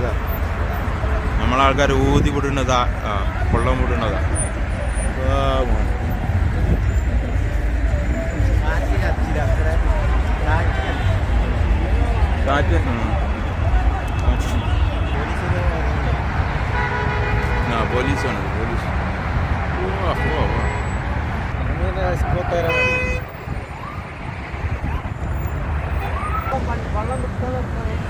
ഇതാ. നമ്മളാൾക്കാർ ഊതി വിടുന്നതാ കൊള്ളം വിടുന്നതാ. പോലീസാണ് പോലീസ്. വെള്ളം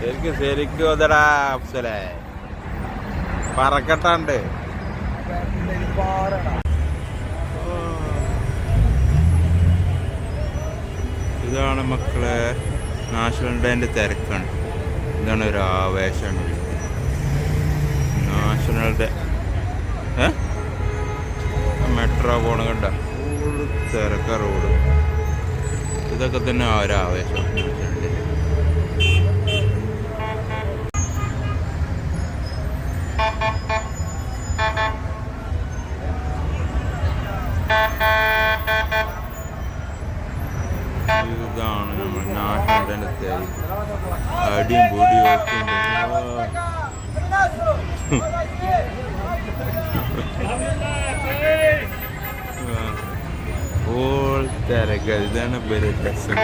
ശരിക്കും ശരിക്കും അതടാ അഫ്സലേ. പറക്കട്ടാണ്ട്. ഇതാണ് മക്കളെ നാഷണൽ ഡേന്റെ തിരക്കാണ്. ഇതാണ് ഒരു ആവേശം. National day. ഏ? മെട്രോ പോണ കണ്ട. ഫുൾ തിരക്ക റോഡ്. ഇതൊക്കെ തന്നെ ആ ഒരു ആവേശം നാഷണൽ ഡേ ഇതാണ് നമ്മൾ നാട്ടിന്റെ തേരി അടിയും പൊടിയും ഒക്കെ. ഓൾ തിരക്ക് ഇതാണ് പേര് രസം.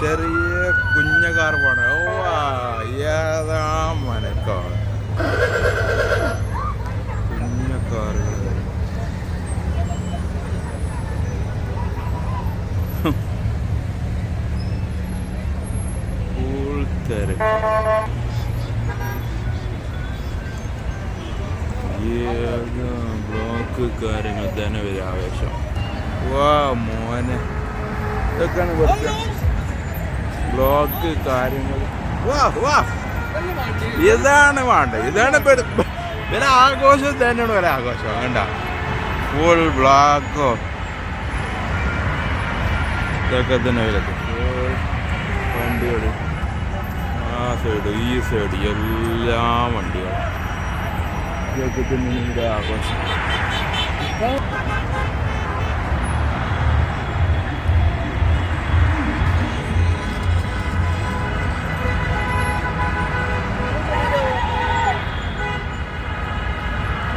ചെറിയ കുഞ്ഞ കാർ പോണേ ഓ ആ, ഏതാ മനക്കോ കുഞ്ഞ കാറുകൾ ഫുൾ ഏതാ ബ്ലോക്ക് കാര്യങ്ങൾ തന്നെ ഒരു ആവേശം. വാ മോനെ. ഇതൊക്കെയാണ് ബ്ലോക്ക് കാര്യങ്ങൾ. വാ വാ. ഇതാണ് വേണ്ട ഇതാണ് ഇവരെ ആഘോഷം തന്നെയാണ് ഒരു ആഘോഷം. കണ്ട ഫുൾ ബ്ലോക്കോ ഇതൊക്കെ തന്നെ വരത്ത് വണ്ടികൾ ആ സൈഡ് ഈ സൈഡ് എല്ലാ വണ്ടികളും. ആഘോഷം.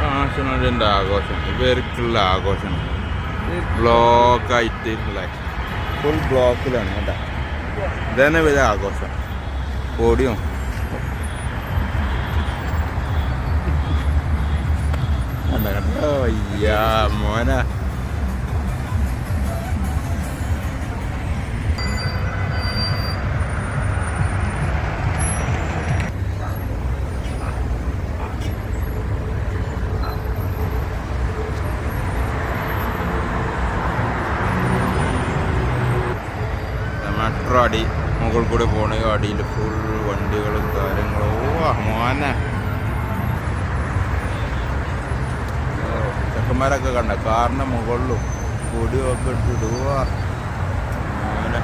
നാഷണലിന്റെ ആഘോഷം. ഇവർക്കുള്ള ആഘോഷം. ബ്ലോക്കായിട്ട് ഫുൾ ബ്ലോക്കിലാണ് കേട്ടോ. ഇതന്നെ വലിയ ആഘോഷം. ഓടിയും കണ്ട കണ്ടോ അയ്യാ മോന മെട്രോ മുകളിൽ കൂടെ പോണ അടിയിൽ ഫുൾ വണ്ടികളും കാര്യങ്ങളും. ഓ മോനെ. ചെക്കന്മാരൊക്കെ കണ്ട? കാറിന് മുകളിലും പൊടിയൊക്കെ ഇട്ടിടുവാ മോനെ.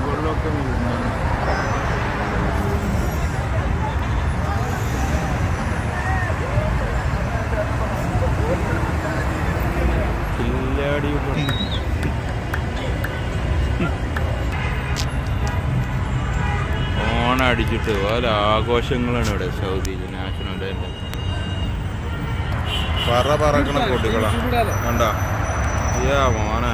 മുകളിലൊക്കെ വീഴുന്നു. അടിച്ചിട്ട് പല ആഘോഷങ്ങളാണ് ഇവിടെ. സൗദി നാഷണൽ ഡേന്റെ പറ പറക്കണ കൊടികളാണ് കണ്ട? യാ മോനെ.